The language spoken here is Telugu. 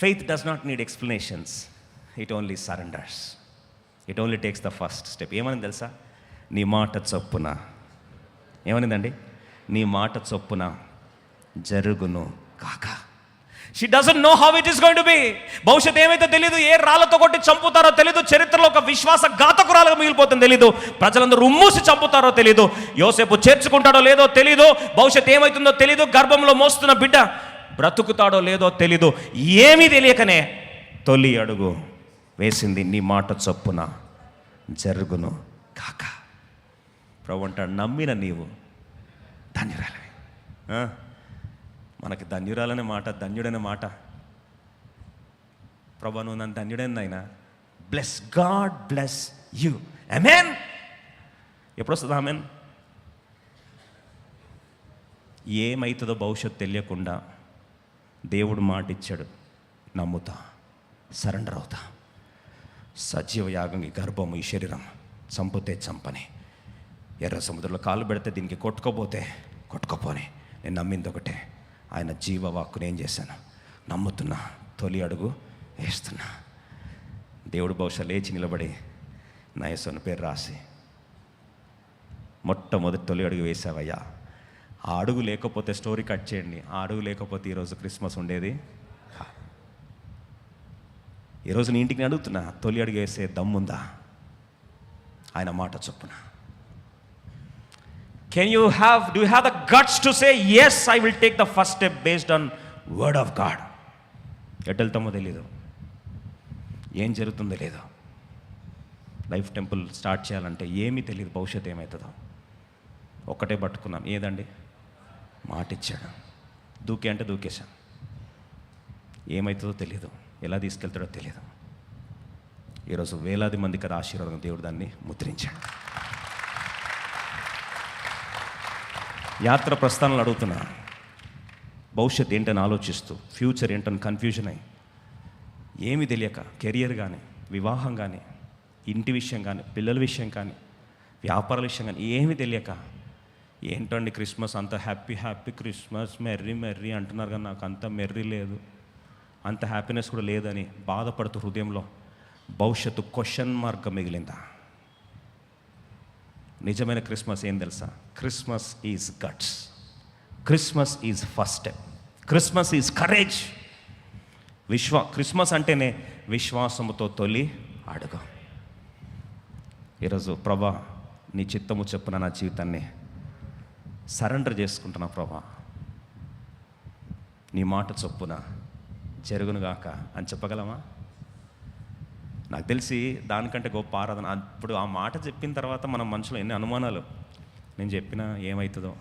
Faith does not need explanations it only surrenders it only takes the first step ఏమని తెలుసా? నీ మాట చొప్పున. ఏమనిందండి? నీ మాట చొప్పున జరుగును కాక. She doesn't know how it is going to be భవిష్యత్ ఏమైతే తెలియదు ఏ రాళ్ళతో కొట్టి చంపుతారో తెలియదు చరిత్రలో ఒక విశ్వాస ఘాతకురాలుగా మిగిలిపోతుంది తెలియదు ప్రజలందరూ ఉమ్మూసి చంపుతారో తెలియదు యోసేపు చేర్చుకుంటాడో లేదో తెలియదు భవిష్యత్ ఏమవుతుందో తెలియదు గర్భంలో మోస్తున్న బిడ్డ బ్రతుకుతాడో లేదో తెలీదు ఏమీ తెలియకనే తొలి అడుగు వేసింది నీ మాట చొప్పున జరుగును కాక. ప్రభు అంటాడు నమ్మిన నీవు ధన్యురాలే మనకి ధన్యురాలనే మాట ధన్యుడనే మాట. ప్రభు నువ్వు నన్ను ధన్యుడైంది ఆయన bless God bless you amen ఎప్పుడు వస్తుంది ఆమెన్ ఏమవుతుందో భవిష్యత్తు తెలియకుండా దేవుడు మాట ఇచ్చాడు నమ్ముతా సరెండర్ అవుతా. సజీవ యాగం ఈ గర్భము ఈ శరీరం చంపితే చంపని. ఎర్ర సముద్రంలో కాలు పెడితే దీనికి కొట్టుకోపోతే కొట్టుకోపోని. నేను నమ్మింది ఒకటే ఆయన జీవవాక్కుని ఏం చేశాను? నమ్ముతున్నా తొలి అడుగు వేస్తున్నా. దేవుడు బహుశా లేచి నిలబడి నా అని పేరు రాసి మొట్టమొదటి తొలి అడుగు వేసావయ్యా ఆ అడుగు లేకపోతే స్టోరీ కట్ చేయండి. ఆ అడుగు లేకపోతే ఈరోజు క్రిస్మస్ ఉండేది. ఈరోజు నీ ఇంటికి అడుగుతున్నా తొలి అడుగు వేసే దమ్ముందా? ఆయన మాట చొప్పున. Can you have do have the guts to say yes I will take the first step based on word of God at వెళ్తామో తెలీదు. ఏం జరుగుతుందో లేదో లైఫ్ టెంపుల్ స్టార్ట్ చేయాలంటే ఏమీ తెలియదు భవిష్యత్తు ఏమవుతుందో ఒక్కటే పట్టుకున్నాం ఏదండి? మాట ఇచ్చాడు దూకే అంటే దూకేశాం ఏమవుతుందో తెలియదు ఎలా తీసుకెళ్తాడో తెలియదు ఈరోజు వేలాది మంది కదా ఆశీర్వాదం దేవుడు దాన్ని ముద్రించాడు. యాత్ర ప్రస్థానాలు అడుగుతున్నా. భవిష్యత్ ఏంటని ఆలోచిస్తూ ఫ్యూచర్ ఏంటని కన్ఫ్యూజన్ అయ్యి ఏమీ తెలియక కెరియర్ కానీ వివాహం కానీ ఇంటి విషయం కానీ పిల్లల విషయం కానీ వ్యాపారాల విషయం కానీ ఏమీ తెలియక ఏంటండి క్రిస్మస్? అంత happy happy Christmas merry merry అంటున్నారు కానీ నాకు అంత మెర్రీ లేదు. అంత హ్యాపీనెస్ కూడా లేదని బాధపడుతూ హృదయంలో భవిష్యత్తు క్వశ్చన్ మార్క్ మిగిలిందా? నిజమైన క్రిస్మస్ ఏం తెలుసా? Christmas is guts. Christmas is first step. Christmas is courage. విశ్వ క్రిస్మస్ అంటేనే విశ్వాసముతో తొలి అడుగు. ఈరోజు ప్రభా నీ చిత్తము చెప్పున నా జీవితాన్ని సరెండర్ చేసుకుంటున్నా ప్రభా. నీ మాట చొప్పున జరుగునుగాక అని చెప్పగలమా? నాకు తెలిసి దానికంటే గొప్ప ఆరాధన. అప్పుడు ఆ మాట చెప్పిన తర్వాత మన మనుషులు ఎన్ని అనుమానాలు. నేను చెప్పినా ఏమవుతుందో